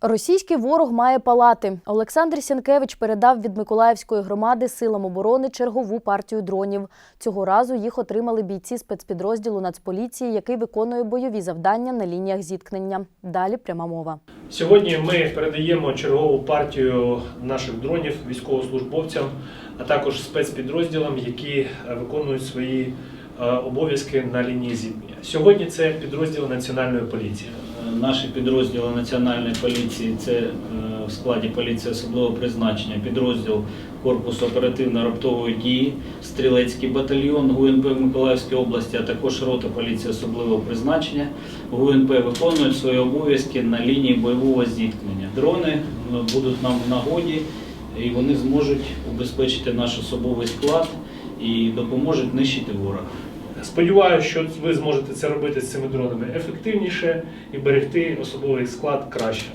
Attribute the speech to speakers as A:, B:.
A: Російський ворог має палати. Олександр Сянкевич передав від Миколаївської громади силам оборони чергову партію дронів. Цього разу їх отримали бійці спецпідрозділу Нацполіції, який виконує бойові завдання на лініях зіткнення. Далі пряма мова.
B: Сьогодні ми передаємо чергову партію наших дронів військовослужбовцям, а також спецпідрозділам, які е, виконують свої обов'язки на лінії зіткнення. Сьогодні це підрозділи Національної поліції.
C: Наші підрозділи Національної поліції це е, в складі поліції особливого призначення, підрозділ Корпусу оперативно-раптової дії, стрілецький батальйон ГУНП в Миколаївській області, а також рота поліції особливого призначення ГУНП виконують свої обов'язки на лінії бойового зіткнення. Дрони е, будуть нам в нагоді і вони зможуть убезпечити наш особовий склад і допоможуть нищити ворога.
B: Сподіваюся, що ви зможете це робити з цими дронами ефективніше і берегти особовий склад краще.